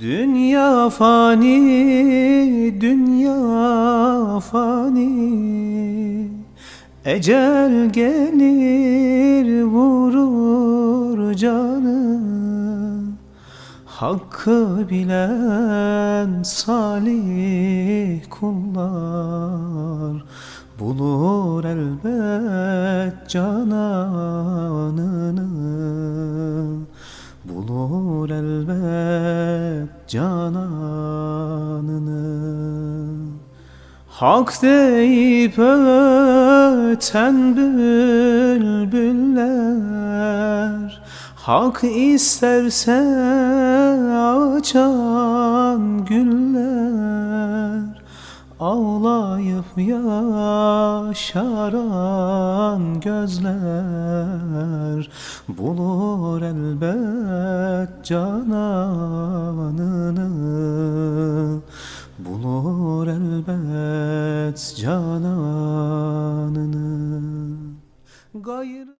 Dünya fani, dünya fani. Ecel gelir vurur canı. Hakkı bilen salih kullar Bulur elbet cananını Bulur elbet cananını. Hak deyip öten bülbüller Hak isterse açan güller Ağlayıp yaşaran gözler Bulur elbet cananını. Bulur elbet cananını. Gayrı